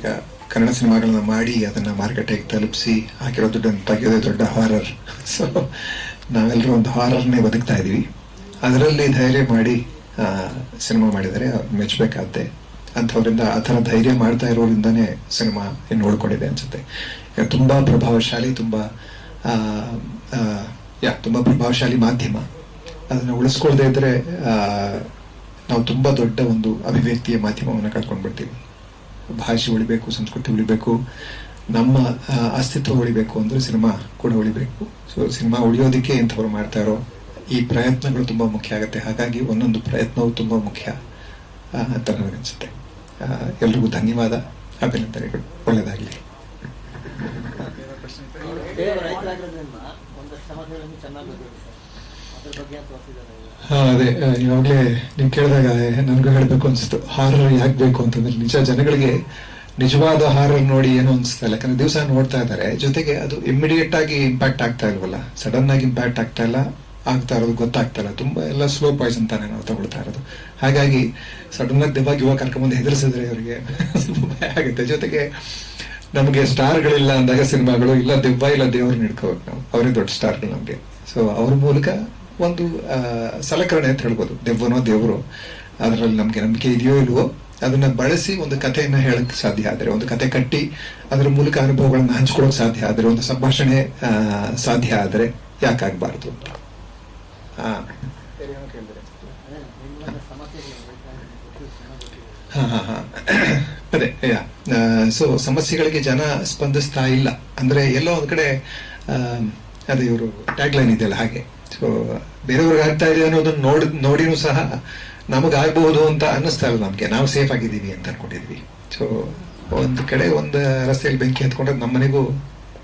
ಈಗ ಕನ್ನಡ ಸಿನಿಮಾಗಳನ್ನ ಮಾಡಿ ಅದನ್ನ ಮಾರುಕಟ್ಟೆಗೆ ತಲುಪಿಸಿ ಹಾಕಿರೋ ದುಡ್ಡನ್ನು ತೆಗೆಯೋದೇ ದೊಡ್ಡ ಹಾರರ್ ಸೊ ನಾವೆಲ್ಲರೂ ಒಂದು ಹಾರರ್ನೇ ಬದುಕ್ತಾ ಇದ್ದೀವಿ ಅದರಲ್ಲಿ ಧೈರ್ಯ ಮಾಡಿ ಸಿನಿಮಾ ಮಾಡಿದರೆ ಮೆಚ್ಚಬೇಕಾದ್ದೆ ಅಂಥವ್ರಿಂದ ಆ ಥರ ಧೈರ್ಯ ಮಾಡ್ತಾ ಇರೋದ್ರಿಂದನೇ ಸಿನಿಮಾ ಇನ್ನು ನೋಡ್ಕೊಂಡಿದೆ ಅನ್ಸುತ್ತೆ. ಈಗ ತುಂಬಾ ಪ್ರಭಾವಶಾಲಿ ತುಂಬಾ ಯಾ ತುಂಬಾ ಪ್ರಭಾವಶಾಲಿ ಮಾಧ್ಯಮ. ಅದನ್ನ ಉಳಿಸ್ಕೊಳ್ದೇ ಇದ್ರೆ ಆ, ನಾವು ತುಂಬಾ ದೊಡ್ಡ ಒಂದು ಅಭಿವ್ಯಕ್ತಿಯ ಮಾಧ್ಯಮವನ್ನು ಕಳ್ಕೊಂಡ್ಬಿಡ್ತೀವಿ. ಭಾಷೆ ಉಳಿಬೇಕು ಸಂಸ್ಕೃತಿ ಉಳಿಬೇಕು ನಮ್ಮ ಅಸ್ತಿತ್ವ ಉಳಿಬೇಕು ಅಂದ್ರೆ ಸಿನಿಮಾ ಕೂಡ ಉಳಿಬೇಕು ಸೊ ಸಿನಿಮಾ ಉಳಿಯೋದಕ್ಕೆ ಇಂಥವ್ರು ಮಾಡ್ತಾ ಇರೋ ಈ ಪ್ರಯತ್ನಗಳು ತುಂಬಾ ಮುಖ್ಯ ಆಗುತ್ತೆ. ಹಾಗಾಗಿ ಒಂದೊಂದು ಪ್ರಯತ್ನವು ತುಂಬಾ ಮುಖ್ಯ ಅಂತ ನನಗನ್ಸುತ್ತೆ. ಎಲ್ರಿಗೂ ಧನ್ಯವಾದ. ಅಭಿನಂದನೆಗಳು. ಒಳ್ಳೆಯದಾಗಲಿ ಹಾ, ಅದೇ ಇವಾಗಲೇ ನೀವು ಕೇಳಿದಾಗ ನನ್ಗೂ ಹೇಳ್ಬೇಕು ಅನ್ಸುತ್ತು ಹಾರರ್ ಯಾಕೆ ಬೇಕು ಅಂತಂದ್ರೆ ನಿಜ ಜನಗಳಿಗೆ ನಿಜವಾದ ಹಾರರ್ ನೋಡಿ ಏನೋ ಅನ್ಸ್ತಾ ಇಲ್ಲ ಯಾಕಂದ್ರೆ ದಿವಸ ನೋಡ್ತಾ ಇದ್ದಾರೆ. ಜೊತೆಗೆ ಅದು ಇಮಿಡಿಯೇಟ್ ಆಗಿ ಇಂಪ್ಯಾಕ್ಟ್ ಆಗ್ತಾ ಇಲ್ವಲ್ಲ? ಸಡನ್ ಆಗಿ ಇಂಪ್ಯಾಕ್ಟ್ ಆಗ್ತಾ ಇಲ್ಲ ಆಗ್ತಾ ಇರೋದು ಗೊತ್ತಾಗ್ತಾ ಇಲ್ಲ. ತುಂಬಾ ಎಲ್ಲ ಸ್ಲೋ ಪಾಯ್ಸನ್ ತಾನೇ ನಾವು ತಗೊಳ್ತಾ ಇರೋದು. ಹಾಗಾಗಿ ಸಡನ್ ಆಗಿ ದಿವಾಗ ಯುವ ಕರ್ಕೊಂಬಂದು ಹೆದರ್ಸಿದ್ರೆ ಅವರಿಗೆ ಭಯ ಆಗುತ್ತೆ. ಜೊತೆಗೆ ನಮಗೆ ಸ್ಟಾರ್ಗಳಿಲ್ಲ ಅಂದಾಗ ಸಿನಿಮಾಗಳು ಇಲ್ಲ ದೆವ್ವ ಇಲ್ಲ ದೇವ್ರನ್ನ ಹಿಡ್ಕೋಬೇಕು ನಾವು. ಅವರೇ ದೊಡ್ಡ ಸ್ಟಾರ್ಗಳು ನಮಗೆ. ಸೊ ಅವ್ರ ಮೂಲಕ ಒಂದು ಸಲಕರಣೆ ಅಂತ ಹೇಳ್ಬೋದು. ದೆವ್ವನೋ ದೇವರು, ಅದರಲ್ಲಿ ನಮಗೆ ನಂಬಿಕೆ ಇದೆಯೋ ಇಲ್ವೋ, ಅದನ್ನ ಬಳಸಿ ಒಂದು ಕಥೆಯನ್ನ ಹೇಳಕ್ ಸಾಧ್ಯ ಆದರೆ, ಒಂದು ಕತೆ ಕಟ್ಟಿ ಅದರ ಮೂಲಕ ಅನುಭವಗಳನ್ನ ಹಂಚ್ಕೊಳಕ್ ಸಾಧ್ಯ ಆದರೆ, ಒಂದು ಸಂಭಾಷಣೆ ಸಾಧ್ಯ ಆದರೆ ಯಾಕಾಗಬಾರ್ದು ಅಂತ. ಅದೇ ಸೊ ಸಮಸ್ಯೆಗಳಿಗೆ ಜನ ಸ್ಪಂದಿಸ್ತಾ ಇಲ್ಲ. ಅಂದ್ರೆ ಎಲ್ಲೋ ಒಂದ್ ಕಡೆ ಅದೇ ಇವರು ಟ್ಯಾಗ್ಲೈನ್ ಇದೆಯಲ್ಲ ಹಾಗೆ. ಸೊ ಬೇರೆಯವ್ರಿಗೆ ಆಗ್ತಾ ಇದೆ ಅನ್ನೋದನ್ನ ನೋಡ್, ನೋಡಿನೂ ಸಹ ನಮಗಾಗಬಹುದು ಅಂತ ಅನ್ನಿಸ್ತಾ ಇಲ್ಲ ನಮಗೆ. ನಾವು ಸೇಫ್ ಆಗಿದ್ದೀವಿ ಅಂತ ಅನ್ಕೊಂಡಿದ್ವಿ. ಸೊ ಒಂದು ಕಡೆ ಒಂದು ರಸ್ತೆಯಲ್ಲಿ ಬೆಂಕಿ ಹತ್ಕೊಂಡ್ರೆ ನಮ್ಮ ಮನೆಗೂ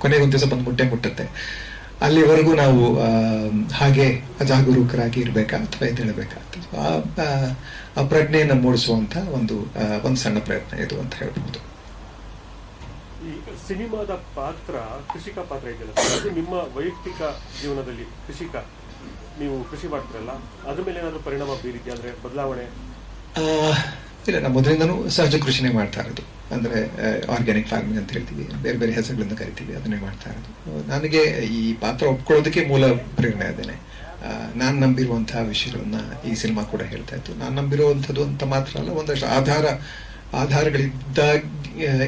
ಕೊನೆಗೊಂದು ದಿವಸ ಬಂದು ಮುಟ್ಟೆ ಮುಟ್ಟುತ್ತೆ. ಅಲ್ಲಿವರೆಗೂ ನಾವು ಹಾಗೆ ಜಾಗರೂಕರಾಗಿ ಇರಬೇಕಾ ಅಥವಾ ಎದ್ದೇಳಬೇಕಾ ಆ ಪ್ರಜ್ಞೆಯನ್ನು ಮೂಡಿಸುವಂತ ಒಂದು ಒಂದು ಸಣ್ಣ ಪ್ರಯತ್ನ ಇದು ಅಂತ ಹೇಳ್ಬಹುದು ಈ ಸಿನಿಮಾದ ಪಾತ್ರ ಕೃಷಿಕ ಪಾತ್ರ ಇದೆಯಲ್ಲ? ನಿಮ್ಮ ವೈಯಕ್ತಿಕ ಜೀವನದಲ್ಲಿ ಕೃಷಿಕ. ನೀವು ಕೃಷಿ ಮಾಡ್ತೀರಲ್ಲ, ಅದ್ರ ಮೇಲೆ ಏನಾದರೂ ಪರಿಣಾಮ ಬೀರಿದ್ಯಾ ಅಂದರೆ ಬದಲಾವಣೆ? ಇಲ್ಲ, ನಾವು ಮೊದಲಿಂದನೂ ಸಹಜ ಕೃಷಿನೇ ಮಾಡ್ತಾ ಇರೋದು. ಅಂದರೆ ಆರ್ಗ್ಯಾನಿಕ್ ಫಾರ್ಮಿಂಗ್ ಅಂತ ಹೇಳ್ತೀವಿ, ಬೇರೆ ಬೇರೆ ಹೆಸರುಗಳಿಂದ ಕರಿತೀವಿ, ಅದನ್ನೇ ಮಾಡ್ತಾ ಇರೋದು. ನನಗೆ ಈ ಪಾತ್ರ ಒಪ್ಕೊಳ್ಳೋದಕ್ಕೆ ಮೂಲ ಪ್ರೇರಣೆ ಅದೇನೆ. ನಾನು ನಂಬಿರುವಂತಹ ವಿಷಯಗಳನ್ನ ಈ ಸಿನಿಮಾ ಕೂಡ ಹೇಳ್ತಾ ಇತ್ತು. ನಾನು ನಂಬಿರುವಂಥದ್ದು ಅಂತ ಮಾತ್ರ ಅಲ್ಲ, ಒಂದಷ್ಟು ಆಧಾರ ಆಧಾರಗಳಿದ್ದ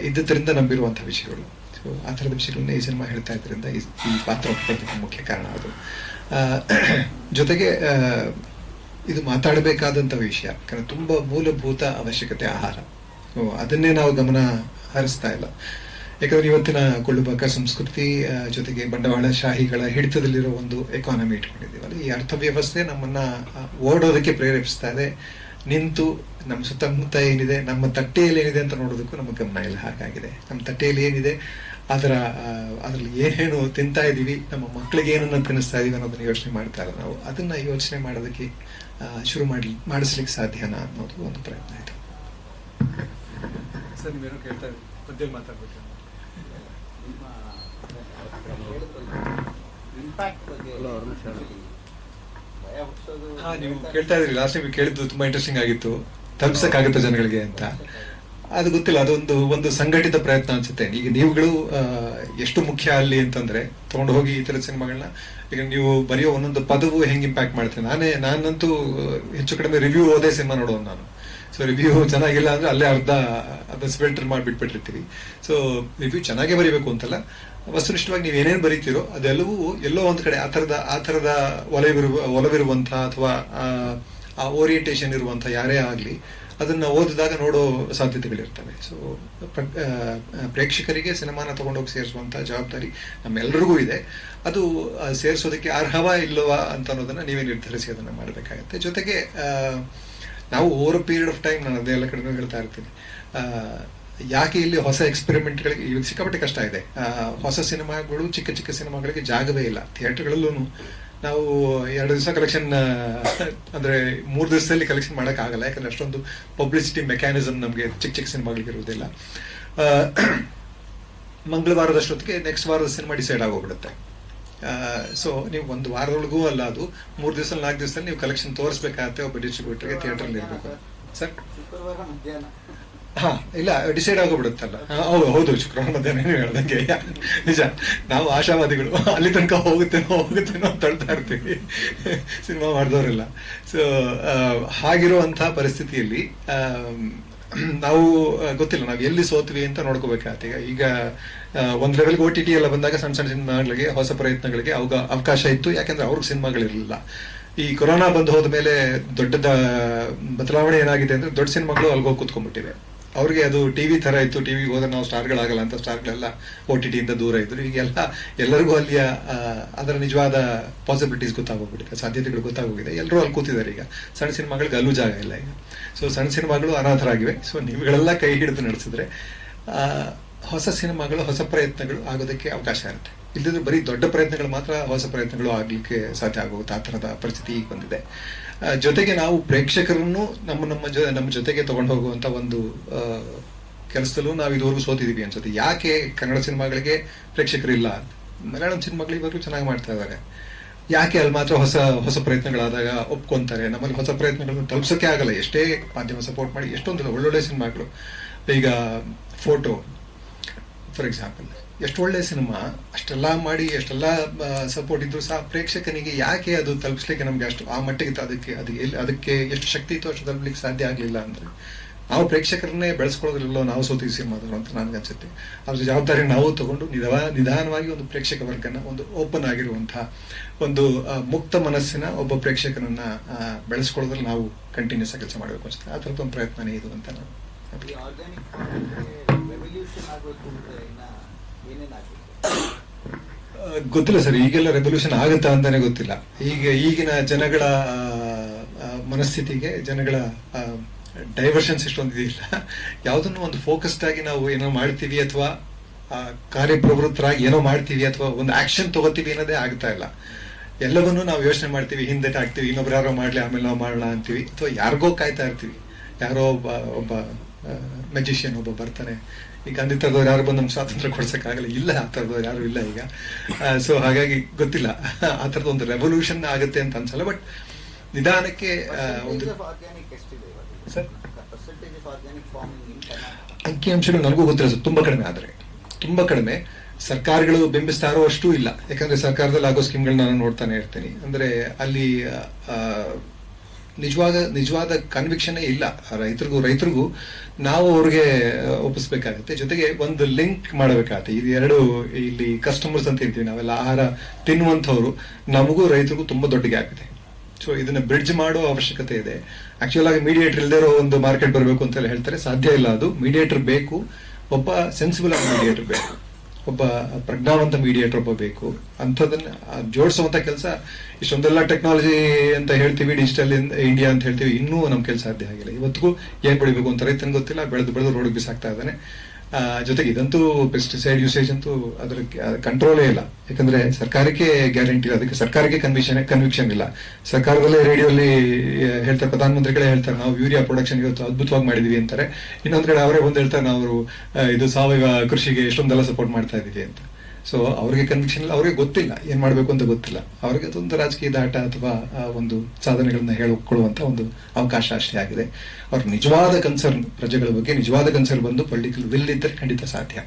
ಇದ್ದರಿಂದ ನಂಬಿರುವಂಥ ವಿಷಯಗಳು. ಸೊ ಆ ಥರದ ವಿಷಯಗಳನ್ನ ಈ ಸಿನಿಮಾ ಹೇಳ್ತಾ ಇದ್ರಿಂದ ಈ ಪಾತ್ರ ಒಪ್ಪಿಕೊಳ್ಳೋದಕ್ಕೆ ಮುಖ್ಯ ಕಾರಣ ಅದು. ಜೊತೆಗೆ ಇದು ಮಾತಾಡಬೇಕಾದಂಥ ವಿಷಯ. ಯಾಕಂದರೆ ತುಂಬ ಮೂಲಭೂತ ಅವಶ್ಯಕತೆ ಆಹಾರ. ಅದನ್ನೇ ನಾವು ಗಮನ ಹರಿಸ್ತಾ ಇಲ್ಲ. ಯಾಕಂದರೆ ಇವತ್ತಿನ ಕೊಳ್ಳುಬಾಕ ಸಂಸ್ಕೃತಿ ಜೊತೆಗೆ ಬಂಡವಾಳಶಾಹಿಗಳ ಹಿಡಿತದಲ್ಲಿರೋ ಒಂದು ಎಕಾನಮಿ ಇಟ್ಕೊಂಡಿದ್ದೀವಲ್ಲ, ಈ ಅರ್ಥವ್ಯವಸ್ಥೆ ನಮ್ಮನ್ನ ಓಡೋದಕ್ಕೆ ಪ್ರೇರೇಪಿಸ್ತಾ ಇದೆ. ನಿಂತು ನಮ್ಮ ಸುತ್ತಮುತ್ತ ಏನಿದೆ, ನಮ್ಮ ತಟ್ಟೆಯಲ್ಲಿ ಏನಿದೆ ಅಂತ ನೋಡೋದಕ್ಕೂ ನಮಗೆ ಗಮನ ಇಲ್ಲ. ಹಾಗಾಗಿದೆ. ನಮ್ಮ ತಟ್ಟೆಯಲ್ಲಿ ಏನಿದೆ ಅದರ ಅದರಲ್ಲಿ ಏನೇನು ತಿಂತಾ ಇದ್ದೀವಿ ನಮ್ಮ ಮಕ್ಕಳಿಗೆ ಏನನ್ನ ತಿನ್ನಿಸ್ತಾ ಇದೀವಿ ಅನ್ನೋದನ್ನ ಯೋಚನೆ ಮಾಡ್ತಾ ಇಲ್ಲ ನಾವು. ಅದನ್ನ ಯೋಚನೆ ಮಾಡೋದಕ್ಕೆ ಶುರು ಮಾಡಿ ಮಾಡಿಸ್ಲಿಕ್ಕೆ ಸಾಧ್ಯನಾ ಅನ್ನೋದು ಒಂದು ಪ್ರಯತ್ನ ಇದೆ. ನೀವು ಕೇಳ್ತಾ ಇದ್ರಿ ಲಾಸ್ಟ್ ಟೈಮ್ ಕೇಳಿದ್ದು ತುಂಬಾ ಇಂಟ್ರೆಸ್ಟಿಂಗ್ ಆಗಿತ್ತು. ತಲುಪಿಸಕ್ಕಾಗುತ್ತೆ ಜನಗಳಿಗೆ ಅಂತ. ಅದು ಗೊತ್ತಿಲ್ಲ, ಅದೊಂದು, ಒಂದು ಸಂಘಟಿತ ಪ್ರಯತ್ನ ಅನ್ಸುತ್ತೆ. ಈಗ ನೀವುಗಳು ಎಷ್ಟು ಮುಖ್ಯ ಅಲ್ಲಿ ಅಂತಂದ್ರೆ, ತಗೊಂಡು ಹೋಗಿ ಈ ತರ ಸಿನಿಮಾಗಳನ್ನ ಈಗ ನೀವು ಬರೆಯೋ ಒಂದೊಂದು ಪದವು ಹೆಂಗ್ ಇಂಪ್ಯಾಕ್ಟ್ ಮಾಡ್ತೇನೆ ನಾನೇ, ನಾನಂತೂ ಹೆಚ್ಚು ಕಡಿಮೆ ರಿವ್ಯೂ ಓದೇ ಸಿನಿಮಾ ನೋಡೋನು ನಾನು. ಸೊ ರಿವ್ಯೂ ಚೆನ್ನಾಗಿಲ್ಲ ಅಂದ್ರೆ ಅಲ್ಲೇ ಅರ್ಧ ಅದನ್ನ ಸ್ಪೆಲ್ಟರ್ ಮಾಡಿಬಿಟ್ಬಿಟ್ಟಿರ್ತೀವಿ. ಸೊ ರಿವ್ಯೂ ಚೆನ್ನಾಗೇ ಬರೀಬೇಕು ಅಂತಲ್ಲ. ವಸ್ತುನಿಷ್ಠವಾಗಿ ನೀವು ಏನೇನು ಬರೀತೀರೋ ಅದೆಲ್ಲವೂ ಎಲ್ಲೋ ಒಂದ್ ಕಡೆ, ಆ ಥರದ ಆ ಥರದ ಒಲವಿರುವ ಒಲವಿರುವಂಥ ಅಥವಾ, ಆ ಓರಿಯಂಟೇಷನ್ ಇರುವಂಥ ಯಾರೇ ಆಗಲಿ ಅದನ್ನ ಓದಿದಾಗ ನೋಡೋ ಸಾಧ್ಯತೆಗಳಿರ್ತವೆ. ಸೊ ಪ್ರೇಕ್ಷಕರಿಗೆ ಸಿನಿಮಾನ ತಗೊಂಡೋಗಿ ಸೇರಿಸುವಂತ ಜವಾಬ್ದಾರಿ ನಮ್ಮೆಲ್ಲರಿಗೂ ಇದೆ. ಅದು ಸೇರಿಸೋದಕ್ಕೆ ಅರ್ಹವಾ ಇಲ್ಲವಾ ಅಂತ ಅನ್ನೋದನ್ನ ನೀವೇ ನಿರ್ಧರಿಸಿ ಅದನ್ನ ಮಾಡಬೇಕಾಗತ್ತೆ. ಜೊತೆಗೆ ನಾವು ಓವರ್ ಪೀರಿಯಡ್ ಆಫ್ ಟೈಮ್ ನಾನು ಅದೆಲ್ಲ ಕಡೆ ಹೇಳ್ತಾ ಇರ್ತೀನಿ. ಯಾಕೆ ಇಲ್ಲಿ ಹೊಸ ಎಕ್ಸ್ಪೆರಿಮೆಂಟ್ಗಳಿಗೆ ಇವಾಗ ಸಿಕ್ಕಾಪಟ್ಟೆ ಕಷ್ಟ ಇದೆ. ಹೊಸ ಸಿನಿಮಾಗಳು ಚಿಕ್ಕ ಚಿಕ್ಕ ಸಿನಿಮಾಗಳಿಗೆ ಜಾಗವೇ ಇಲ್ಲ. ಥಿಯೇಟರ್ಗಳಲ್ಲೂ ನಾವು ಎರಡು ದಿವಸ ಕಲೆಕ್ಷನ್ ಅಂದ್ರೆ ಮೂರು ದಿವಸದಲ್ಲಿ ಕಲೆಕ್ಷನ್ ಮಾಡಕ್ ಆಗಲ್ಲ ಯಾಕಂದ್ರೆ ಅಷ್ಟೊಂದು ಪಬ್ಲಿಸಿಟಿ ಮೆಕ್ಯಾನಿಸಮ್ ನಮಗೆ ಚಿಕ್ಕ ಚಿಕ್ಕ ಸಿನಿಮಾಗಳಿಗೆ ಇರುವುದಿಲ್ಲ. ಮಂಗಳವಾರದ ಮಂಗಳವಾರದಷ್ಟೊತ್ತಿಗೆ ನೆಕ್ಸ್ಟ್ ವಾರದ ಸಿನಿಮಾ ಡಿಸೈಡ್ ಆಗೋಗ್ಬಿಡುತ್ತೆ. ಸೊ ನೀವು ಒಂದು ವಾರದೊಳಗೂ ಅಲ್ಲ ಅದು, ಮೂರು ದಿವಸ ನಾಲ್ಕು ದಿವಸದಲ್ಲಿ ನೀವು ಕಲೆಕ್ಷನ್ ತೋರಿಸ್ಬೇಕಾಗತ್ತೆ ಒಬ್ಬ ಡಿಸ್ಟ್ರಿಬ್ಯೂಟರ್ಗೆ ಥಿಯೇಟರ್ ಇರಬೇಕು ಸರ್? ಇಲ್ಲ ಡಿಸೈಡ್ ಆಗೋಬಿಡುತ್ತಲ್ಲ ಹೌದು ಹೌದು, ಶುಕ್ರವಾರ ಮಧ್ಯಾಹ್ನ ನೀವು ಹೇಳ್ದಂಗೆ ನಿಜ. ನಾವು ಆಶಾವಾದಿಗಳು, ಅಲ್ಲಿ ತನಕ ಹೋಗುತ್ತೇನೋ ಹೋಗುತ್ತೇನೋ ಅಂತ ಹೇಳ್ತಾ ಇರ್ತೀವಿ. ಸಿನಿಮಾ ಮಾಡಿದವರೆಲ್ಲ. ಸೊ ಹಾಗಿರುವಂತಹ ಪರಿಸ್ಥಿತಿಯಲ್ಲಿ ನಾವು ಗೊತ್ತಿಲ್ಲ, ನಾವು ಎಲ್ಲಿ ಸೋತ್ವಿ ಅಂತ ನೋಡ್ಕೋಬೇಕಾಗತ್ತೆ ಈಗ ಈಗ ಒಂದ್ ಲೆವೆಲ್ಗೆ ಓ ಟಿ ಟಿ ಎಲ್ಲ ಬಂದಾಗ ಸಣ್ಣ ಸಣ್ಣ ಸಿನಿಮಾಗಳಿಗೆ, ಹೊಸ ಪ್ರಯತ್ನಗಳಿಗೆ ಅವಾಗ, ಅವಕಾಶ ಇತ್ತು. ಯಾಕಂದ್ರೆ ಅವ್ರಿಗೆ ಸಿನಿಮಾಗಳಿರಲಿಲ್ಲ. ಈ ಕೊರೋನಾ ಬಂದು ಹೋದ ಮೇಲೆ ದೊಡ್ಡದ ಬದಲಾವಣೆ ಏನಾಗಿದೆ ಅಂದ್ರೆ, ದೊಡ್ಡ ಸಿನಿಮಾಗಳು ಅಲ್ಗೋಗಿ ಕೂತ್ಕೊಂಡ್ಬಿಟ್ಟಿವೆ. ಅವ್ರಿಗೆ ಅದು ಟಿ ವಿ ಥರ ಇತ್ತು. ಟಿವಿಗೆ ಹೋದ್ರೆ ನಾವು ಸ್ಟಾರ್ಗಳಾಗಲ್ಲ ಅಂತ ಸ್ಟಾರ್ಗಳೆಲ್ಲ ಓ ಟಿ ಟಿಯಿಂದ ದೂರ ಇದ್ರು. ಈಗೆಲ್ಲ ಎಲ್ಲರಿಗೂ ಅಲ್ಲಿಯ ಅದರ ನಿಜವಾದ ಪಾಸಿಬಿಲಿಟೀಸ್ ಗೊತ್ತಾಗೋಗ್ಬಿಟ್ಟಿದೆ, ಸಾಧ್ಯತೆಗಳು ಗೊತ್ತಾಗೋಗಿದೆ. ಎಲ್ಲರೂ ಅಲ್ಲಿ ಕೂತಿದ್ದಾರೆ ಈಗ. ಸಣ್ಣ ಸಿನಿಮಾಗಳಿಗೆ ಅಲ್ಲೂ ಜಾಗ ಇಲ್ಲ ಈಗ. ಸೊ ಸಣ್ಣ ಸಿನಿಮಾಗಳು ಅನಾಥರಾಗಿವೆ. ಸೊ ನೀವುಗಳೆಲ್ಲ ಕೈ ಹಿಡಿದು ನಡೆಸಿದ್ರೆ ಹೊಸ ಸಿನಿಮಾಗಳು, ಹೊಸ ಪ್ರಯತ್ನಗಳು ಆಗೋದಕ್ಕೆ ಅವಕಾಶ ಇರುತ್ತೆ. ಇಲ್ಲದಿದ್ರೆ ಬರೀ ದೊಡ್ಡ ಪ್ರಯತ್ನಗಳು ಮಾತ್ರ ಹೊಸ ಪ್ರಯತ್ನಗಳು ಆಗಲಿಕ್ಕೆ ಸಾಧ್ಯ ಆಗುತ್ತೆ ಆ ಥರದ ಪರಿಸ್ಥಿತಿ ಈಗ ಬಂದಿದೆ. ಜೊತೆಗೆ ನಾವು ಪ್ರೇಕ್ಷಕರನ್ನು ನಮ್ಮ ನಮ್ಮ ಜೊ, ನಮ್ಮ ಜೊತೆಗೆ ತಗೊಂಡು ಹೋಗುವಂತ ಒಂದು ಕೆಲಸದಲ್ಲೂ ನಾವು ಇದುವರೆಗೂ ಸೋತಿದೀವಿ ಅನ್ಸುತ್ತೆ. ಯಾಕೆ ಕನ್ನಡ ಸಿನಿಮಾಗಳಿಗೆ ಪ್ರೇಕ್ಷಕರಿಲ್ಲ ಮಲಯಾಳಂ ಸಿನಿಮಾಗಳು ಇವಾಗಲೂ ಚೆನ್ನಾಗಿ ಮಾಡ್ತಾ ಇದ್ದಾರೆ ಯಾಕೆ ಅಲ್ಲಿ ಮಾತ್ರ ಹೊಸ ಹೊಸ ಪ್ರಯತ್ನಗಳಾದಾಗ ಒಪ್ಕೊಂತಾರೆ? ನಮ್ಮಲ್ಲಿ ಹೊಸ ಪ್ರಯತ್ನಗಳನ್ನು ತಲುಪಿಸೋಕೆ ಆಗಲ್ಲ. ಎಷ್ಟೇ ಮಾಧ್ಯಮ ಸಪೋರ್ಟ್ ಮಾಡಿ ಎಷ್ಟೊಂದು ಒಳ್ಳೊಳ್ಳೆ ಸಿನಿಮಾಗಳು. ಈಗ, ಫೋಟೋ, ಫಾರ್ ಎಕ್ಸಾಂಪಲ್. ಎಷ್ಟು ಒಳ್ಳೆ ಸಿನಿಮಾ, ಅಷ್ಟೆಲ್ಲ ಮಾಡಿ, ಎಷ್ಟೆಲ್ಲ ಸಪೋರ್ಟ್ ಇದ್ರು ಸಹ ಪ್ರೇಕ್ಷಕನಿಗೆ ಯಾಕೆ ಅದು ತಲುಪಿಸ್ಲಿಕ್ಕೆ ನಮ್ಗೆ ಅಷ್ಟು, ಆ ಮಟ್ಟಿಗೆ ಅದಕ್ಕೆ, ಅದು ಎಲ್ಲಿ ಅದಕ್ಕೆ ಎಷ್ಟು ಶಕ್ತಿ ಇತ್ತು ಅಷ್ಟು ತಲುಪಲಿಕ್ಕೆ ಸಾಧ್ಯ ಆಗಲಿಲ್ಲ ಅಂದ್ರೆ, ನಾವು ಪ್ರೇಕ್ಷಕರನ್ನೇ ಬೆಳೆಸ್ಕೊಳ್ಳೋದ್ರಲ್ಲೋ ನಾವು ಸೋತಿ ಸಿನಿಮಾದವರು ಅಂತ ನನಗನ್ಸುತ್ತೆ ಅದ್ರ ಜವಾಬ್ದಾರಿ ನಾವು ತಗೊಂಡು ನಿಧಾನ ನಿಧಾನವಾಗಿ ಒಂದು ಪ್ರೇಕ್ಷಕ ವರ್ಗನ ಒಂದು ಓಪನ್ ಆಗಿರುವಂತಹ ಒಂದು ಮುಕ್ತ ಮನಸ್ಸಿನ ಒಬ್ಬ ಪ್ರೇಕ್ಷಕನನ್ನ ಬೆಳೆಸ್ಕೊಳ್ಳೋದ್ರಲ್ಲಿ ನಾವು ಕಂಟಿನ್ಯೂಸ್ ಆಗಿ ಕೆಲಸ ಮಾಡಬೇಕು ಅನ್ಸುತ್ತೆ. ಆ ಥರದ್ದು ಒಂದು ಪ್ರಯತ್ನನೇ ಇದು ಅಂತ ನಾನು ಈ ಆರ್ಗ್ಯಾನಿಕ್ ರೆವಲ್ಯೂಷನ್ ಆಗಬೇಕು ಅಂದ್ರೆ ಇನ್ನ ಏನೇನ್ ಆಗ್ಬೇಕು ಆ, ಗೊತ್ತಿಲ್ಲ ಸರ್, ಈಗೆಲ್ಲ ರೆವಲ್ಯೂಷನ್ ಆಗುತ್ತಾ ಅಂತಾನೆ ಗೊತ್ತಿಲ್ಲ. ಈಗ ಈಗಿನ ಜನಗಳ ಮನಸ್ಥಿತಿಗೆ ಜನಗಳ ಡೈವರ್ಷನ್ಸ್ ಇಷ್ಟೊಂದು ಇದಿಲ್ಲ. ಯಾವುದನ್ನು ಒಂದು ಫೋಕಸ್ಡ್ ಆಗಿ ನಾವು ಏನೋ ಮಾಡ್ತೀವಿ ಅಥವಾ ಕಾರ್ಯಪ್ರವೃತ್ತರಾಗಿ ಏನೋ ಮಾಡ್ತೀವಿ ಅಥವಾ ಒಂದು ಆಕ್ಷನ್ ತಗೋತೀವಿ ಅನ್ನೋದೇ ಆಗ್ತಾ ಇಲ್ಲ. ಎಲ್ಲವನ್ನೂ ನಾವು ಯೋಚನೆ ಮಾಡ್ತೀವಿ, ಹಿಂದೆ ಹಾಕ್ತೀವಿ ಇನ್ನೊಬ್ರು ಯಾರೋ ಮಾಡ್ಲಿ, ಆಮೇಲೆ ನಾವು ಮಾಡೋಣ ಅಂತೀವಿ. ಅಥವಾ ಯಾರಿಗೋ ಕಾಯ್ತಾ ಇರ್ತೀವಿ. ಯಾರೋ ಒಬ್ಬ ಒಬ್ಬ ಮೆಜಿಷಿಯನ್ ಒಬ್ಬ ಬರ್ತಾನೆ ಈಗ ಗಾಂಧಿ ತರದವ್ರು ಯಾರು ಬಂದು ನಮ್ಗೆ ಸ್ವಾತಂತ್ರ್ಯ ಕೊಡ್ಸೋಕ್ಕಾಗಲ್ಲ. ಇಲ್ಲ ಆ ತರದವ್ರು ಯಾರು ಇಲ್ಲ ಈಗ. ಸೊ ಹಾಗಾಗಿ ಗೊತ್ತಿಲ್ಲ. ಆ ಥರದ ಒಂದು ರೆವಲ್ಯೂಷನ್ ಆಗುತ್ತೆ ಅಂತ ಅನ್ಸಲ್ಲ ಬಟ್ ನಿಧಾನಕ್ಕೆ ಒಂದು ಅಂಕಿಅಂಶಗಳು ನನಗೂ ಗೊತ್ತಿಲ್ಲ ಸರ್ ತುಂಬಾ ಕಡಿಮೆ ಆದರೆ. ತುಂಬಾ ಕಡಿಮೆ. ಸರ್ಕಾರಗಳು ಬಿಂಬಿಸ್ತಾ ಇರೋ ಅಷ್ಟೂ ಇಲ್ಲ. ಯಾಕಂದ್ರೆ ಸರ್ಕಾರದಲ್ಲಿ ಆಗೋ ಸ್ಕೀಮ್ಗಳನ್ನ ನಾನು ನೋಡ್ತಾನೆ ಇರ್ತೀನಿ. ಅಂದ್ರೆ ಅಲ್ಲಿ ಆ, ನಿಜವಾದ ನಿಜವಾದ ಕನ್ವಿಕ್ಷನ್ ಇಲ್ಲ. ರೈತರಿಗೂ ರೈತರಿಗೂ ನಾವು ಅವ್ರಿಗೆ ಒಪ್ಪಿಸ್ಬೇಕಾಗತ್ತೆ. ಜೊತೆಗೆ ಒಂದು ಲಿಂಕ್ ಮಾಡಬೇಕಾಗತ್ತೆ. ಇದು ಎರಡು ಇಲ್ಲಿ ಕಸ್ಟಮರ್ಸ್ ಅಂತ ಹೇಳ್ತೀವಿ ನಾವೆಲ್ಲ. ಆಹಾರ ತಿನ್ನುವಂಥವ್ರು, ನಮಗೂ ರೈತರಿಗೂ ತುಂಬಾ ದೊಡ್ಡ ಗ್ಯಾಪ್ ಇದೆ. ಸೊ ಇದನ್ನ ಬ್ರಿಡ್ಜ್ ಮಾಡೋ ಅವಶ್ಯಕತೆ ಇದೆ. ಆಕ್ಚುಲ್ ಆಗಿ ಮೀಡಿಯೇಟರ್ ಇರೋ ಒಂದು ಮಾರ್ಕೆಟ್ ಬರಬೇಕು ಅಂತ ಹೇಳ್ತಾರೆ. ಸಾಧ್ಯ ಇಲ್ಲ ಅದು. ಮೀಡಿಯೇಟರ್ ಬೇಕು. ಒಬ್ಬ ಸೆನ್ಸಿಬಲ್ ಆಗಿ ಮೀಡಿಯೇಟರ್ ಬೇಕು. ಒಬ್ಬ ಪ್ರಜ್ಞಾವಂತ ಮೀಡಿಯೇಟರ್ ಒಬ್ಬ ಬೇಕು. ಅಂಥದನ್ನ ಜೋಡಿಸುವಂತ ಕೆಲಸ. ಇಷ್ಟೊಂದೆಲ್ಲ ಟೆಕ್ನಾಲಜಿ ಅಂತ ಹೇಳ್ತೀವಿ ಡಿಜಿಟಲ್ ಇಂಡಿಯಾ ಅಂತ ಹೇಳ್ತೀವಿ, ಇನ್ನೂ ನಮ್ ಕೆಲಸ ಸಾಧ್ಯ ಆಗಿಲ್ಲ. ಇವತ್ತಿಗೂ ಏನ್ ಬೆಳಿಬೇಕು ಅಂತ ರೈತನ ಗೊತ್ತಿಲ್ಲ, ಬೆಳೆದು ಬೆಳೆದು ರೋಡ್ ಬಿಸಾಕ್ತಾ ಇದ್ದಾನೆ. ಜೊತೆಗೆ ಇದಂತೂ ಪೆಸ್ಟಿಸೈಡ್ ಯೂಸೇಜ್ ಅಂತೂ ಅದರ ಕಂಟ್ರೋಲೇ ಇಲ್ಲ. ಯಾಕಂದ್ರೆ ಸರ್ಕಾರಕ್ಕೆ ಗ್ಯಾರಂಟಿ ಅದಕ್ಕೆ ಸರ್ಕಾರಕ್ಕೆ ಕನ್ವಿಷನ್ ಕನ್ವಿಕ್ಷನ್ ಇಲ್ಲ. ಸರ್ಕಾರದಲ್ಲೇ ರೇಡಿಯೋಲಿ ಹೇಳ್ತಾರೆ, ಪ್ರಧಾನಮಂತ್ರಿಗಳೇ ಹೇಳ್ತಾರೆ, ನಾವು ಯೂರಿಯಾ ಪ್ರೊಡಕ್ಷನ್ ಇವತ್ತು ಅದ್ಭುತವಾಗಿ ಮಾಡಿದೀವಿ ಅಂತಾರೆ. ಇನ್ನೊಂದ್ ಕಡೆ ಅವರೇ ಬಂದು ಹೇಳ್ತಾರೆ, ನಾವು ಇದು ಸಾವಯವ ಕೃಷಿಗೆ ಎಷ್ಟೊಂದೆಲ್ಲ ಸಪೋರ್ಟ್ ಮಾಡ್ತಾ ಇದೀವಿ ಅಂತ. ಸೊ ಅವ್ರಿಗೆ ಕನ್ವಿಕ್ಷನ್ ಇಲ್ಲ, ಅವ್ರಿಗೆ ಗೊತ್ತಿಲ್ಲ, ಏನ್ ಮಾಡ್ಬೇಕು ಅಂತ ಗೊತ್ತಿಲ್ಲ. ಅವ್ರಿಗೆ ಅದೊಂದು ರಾಜಕೀಯ ದಾಟ ಅಥವಾ ಒಂದು ಸಾಧನೆಗಳನ್ನ ಹೇಳಿಕೊಳ್ಳುವಂತ ಒಂದು ಅವಕಾಶ ಅಷ್ಟೇ ಆಗಿದೆ. ಅವ್ರ ನಿಜವಾದ ಕನ್ಸರ್ನ್ ಪ್ರಜೆಗಳ ಬಗ್ಗೆ ನಿಜವಾದ ಕನ್ಸರ್ನ್ ಬಂದು ಪೊಲಿಟಿಕಲ್ ವಿಲ್ ಇದ್ದರೆ ಖಂಡಿತ ಸಾಧ್ಯ.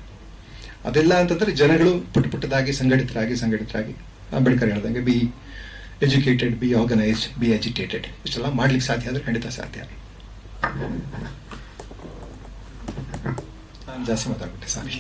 ಅದೆಲ್ಲ ಅಂತಂದ್ರೆ ಜನಗಳು ಪುಟ್ಟ ಪುಟ್ಟದಾಗಿ ಸಂಘಟಿತರಾಗಿ ಸಂಘಟಿತರಾಗಿ, ಅಂಬೇಡ್ಕರ್ ಹೇಳ್ದಂಗೆ be educated be organised be educated ಇಷ್ಟೆಲ್ಲ ಮಾಡ್ಲಿಕ್ಕೆ ಸಾಧ್ಯ ಆದ್ರೆ ಖಂಡಿತ ಸಾಧ್ಯ. ನಾನು ಜಾಸ್ತಿ ಮಾತಾಡ್ಬಿಟ್ಟೆ, ಸಾರಿ.